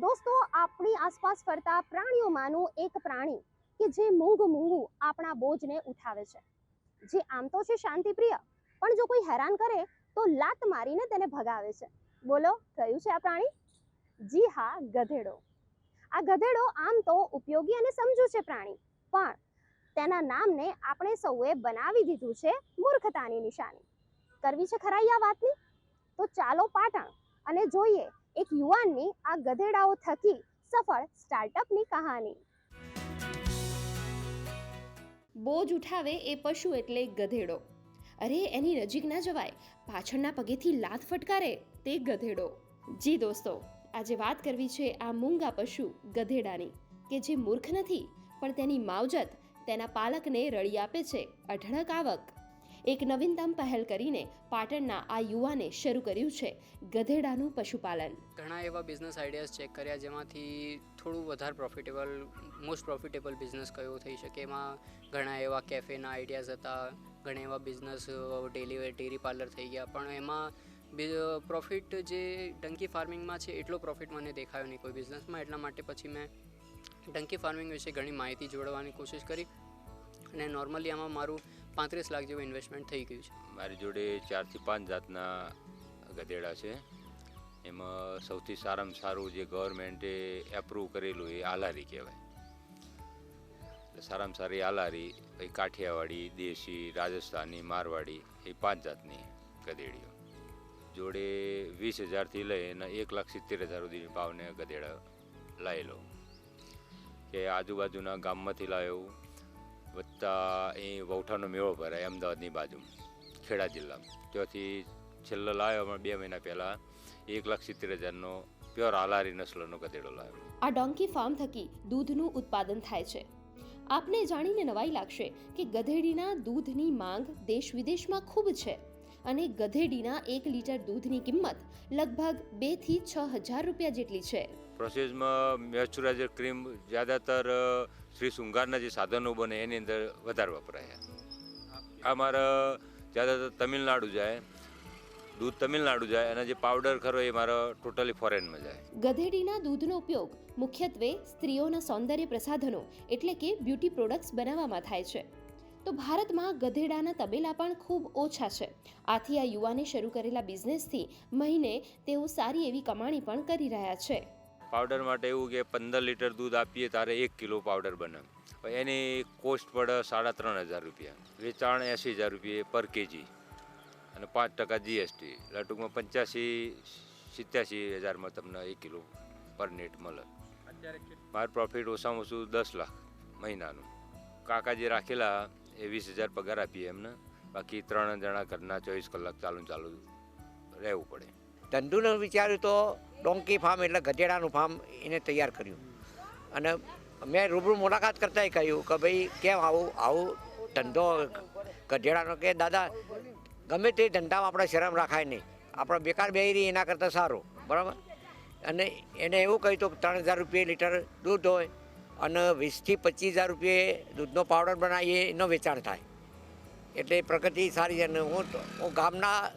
દોસ્તો, આપણી આસપાસ ફરતા પ્રાણીઓમાંનું એક પ્રાણી કે જે મૂંગ મૂંગું આપણા બોજને ઉઠાવે છે. જે આમ તો છે શાંતિપ્રિય, પણ જો કોઈ હેરાન કરે તો લાત મારીને તેને ભગાવે છે. બોલો, કયું છે આ પ્રાણી? જી હા, ગધેડો. આ ગધેડો આમ તો ઉપયોગી અને સમજુ છે પ્રાણી, પણ તેના નામને આપણે સૌએ બનાવી દીધું છે મૂર્ખતાની નિશાની. કરવી છે ખરાઈ આ વાતની? તો ચાલો પાટણ અને જોઈએ એક યુવાનની આ ગધેડાઓ થકી સફળ સ્ટાર્ટઅપની કહાની. બોજ ઉઠાવે એ પશુ એટલે ગધેડો. અરે, એની નજીક ના જવાય. પાછળના પગેથી લાત ફટકારે તે ગધેડો. જી દોસ્તો, આજે વાત કરવી છે આ મૂંગા પશુ ગધેડાની, કે જે મૂર્ખ નથી, પણ તેની માવજત તેના પાલકને રળી આપે છે અઢળક આવક. એક નવીનતમ પહેલ કરીને પાટણના આ યુવાને શરૂ કર્યું છે ગધેડાનું પશુપાલન. ઘણા એવા બિઝનેસ આઈડિયાઝ ચેક કર્યા જેમાંથી થોડું વધારે પ્રોફિટેબલ મોસ્ટ પ્રોફિટેબલ બિઝનેસ કયો થઈ શકે? એમાં ઘણા એવા કેફેના આઈડિયાઝ હતા, ઘણા એવા બિઝનેસ ડેલી ડેરી પાર્લર થઈ ગયા. પણ એમાં પ્રોફિટ જે ડંકી ફાર્મિંગમાં છે, એટલો પ્રોફિટ મને દેખાયો નહીં કોઈ બિઝનેસમાં એટલા માટે પછી મેં ડંકી ફાર્મિંગ વિશે ઘણી માહિતી જોડવાની કોશિશ કરી. અને નોર્મલી આમાં મારું પાંત્રીસ લાખ જેવું ઇન્વેસ્ટમેન્ટ થઈ ગયું છે. મારી જોડે ચારથી પાંચ જાતના ગધેડા છે. એમાં સૌથી સારામાં સારું જે ગવર્મેન્ટે એપ્રૂવ કરેલું એ આલારી કહેવાય. એટલે સારામાં સારી આલારી, પછી કાઠિયાવાડી, દેશી, રાજસ્થાની, મારવાડી એ પાંચ જાતની ગધેડીઓ. જોડે વીસ હજારથી લઈ અને એક લાખ સિત્તેર હજાર સુધીની ભાવને ગધેડા લાવેલો કે આજુબાજુના ગામમાંથી લાવ્યો વત્તા એ વૌઠાનો મેળો ભરાય અમદાવાદની બાજુ, ખેડા જિલ્લામાં. ત્યાંથી છેલ્લો લાવ્યો અમે બે મહિના પહેલાં, એક લાખ સિત્તેર હજારનો પ્યોર આલારી નસલનો ગધેડો લાવ્યો આ ડોંકી ફાર્મ થકી દૂધનું ઉત્પાદન થાય છે. આપને જાણીને નવાઈ લાગશે કે ગધેડીના દૂધની માંગ દેશ વિદેશમાં ખૂબ છે અને ગધેડીના એક લીટર દૂધની કિંમત લગભગ બેથી છ હજાર રૂપિયા જેટલી છે. પ્રોસેસમાં મેચ્યુરાઇઝર ક્રીમ જ્યાદાતર શ્રી શૃંગારના જે સાધનો બને એની અંદર વધારે વપરાય આ મારા જ્યાદાતર તમિલનાડુ જાય, દૂધ તમિલનાડુ જાય અને જે પાવડર ખરો એ મારો ટોટલી ફોરેનમાં જાય. ગધેડીના દૂધનો ઉપયોગ મુખ્યત્વે સ્ત્રીઓના સૌંદર્ય પ્રસાધનો એટલે કે બ્યુટી પ્રોડક્ટ્સ બનાવવામાં થાય છે. તો ભારતમાં ગધેડાના તબેલા પણ ખૂબ ઓછા છે. આથી આ યુવાને શરૂ કરેલા બિઝનેસથી મહિને તેઓ સારી એવી કમાણી પણ કરી રહ્યા છે. પાવડર માટે એવું કે પંદર લીટર દૂધ આપીએ તારે એક કિલો પાવડર બને. એની કોસ્ટ પડે સાડા ત્રણ હજાર રૂપિયા. વેચાણ એંસી હજાર રૂપિયા પર કેજી. અને પાંચ ટકા જીએસટી એટલે ટૂંકમાં પંચ્યાસી સિત્યાસી હજારમાં તમને એક કિલો પર નેટ મળે. મારું પ્રોફિટ ઓછામાં ઓછું દસ લાખ મહિનાનું. કાકા જે રાખેલા એ વીસ હજાર પગાર આપીએ એમને. બાકી ત્રણ જણા ઘરના ચોવીસ કલાક ચાલુ ચાલુ રહેવું પડે. ધંધુનું વિચાર્યું તો ડોંકી ફાર્મ એટલે ગધેડાનું ફાર્મ એને તૈયાર કર્યું. અને મેં રૂબરૂ મુલાકાત કરતાંય કહ્યું કે ભાઈ, કેમ આવું આવું ધંધો ગધેડાનો કે દાદા, ગમે તે ધંધામાં આપણે શરમ રાખાય નહીં. આપણે બેકાર બે એના કરતાં સારું. બરાબર? અને એને એવું કહ્યું તો ત્રણ હજાર રૂપિયા લીટર દૂધ હોય અને વીસથી પચીસ હજાર રૂપિયે દૂધનો પાવડર બનાવીએ એનો વેચાણ થાય. એટલે પ્રગતિ સારી છે અને હું હું ગામના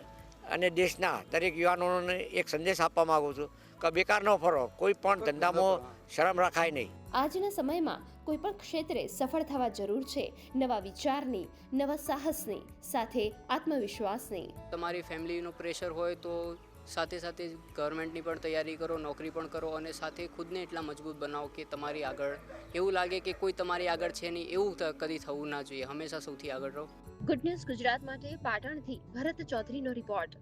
અને દેશના દરેક યુવાનોને એક સંદેશ આપવા માગું છું કે બેકાર ન ફરો કોઈ પણ ધંધામાં. શરમ રાખાય નહીં. આજના સમયમાં કોઈ પણ ક્ષેત્રે સફળ થવા જરૂર છે નવા વિચારની નવા સાહસની સાથે આત્મવિશ્વાસની. તમારી ફેમિલીનું પ્રેશર હોય તો સાથે સાથે ગવર્મેન્ટની પણ તૈયારી કરો, નોકરી પણ કરો અને સાથે ખુદને એટલા મજબૂત બનાવો કે તમારી આગળ એવું લાગે કે કોઈ તમારી આગળ છે નહીં એવું કદી થવું ના જોઈએ. હંમેશા સૌથી આગળ રહો. ગુડ ન્યૂઝ ગુજરાત માટે પાટણથી ભરત ચૌધરીનો રિપોર્ટ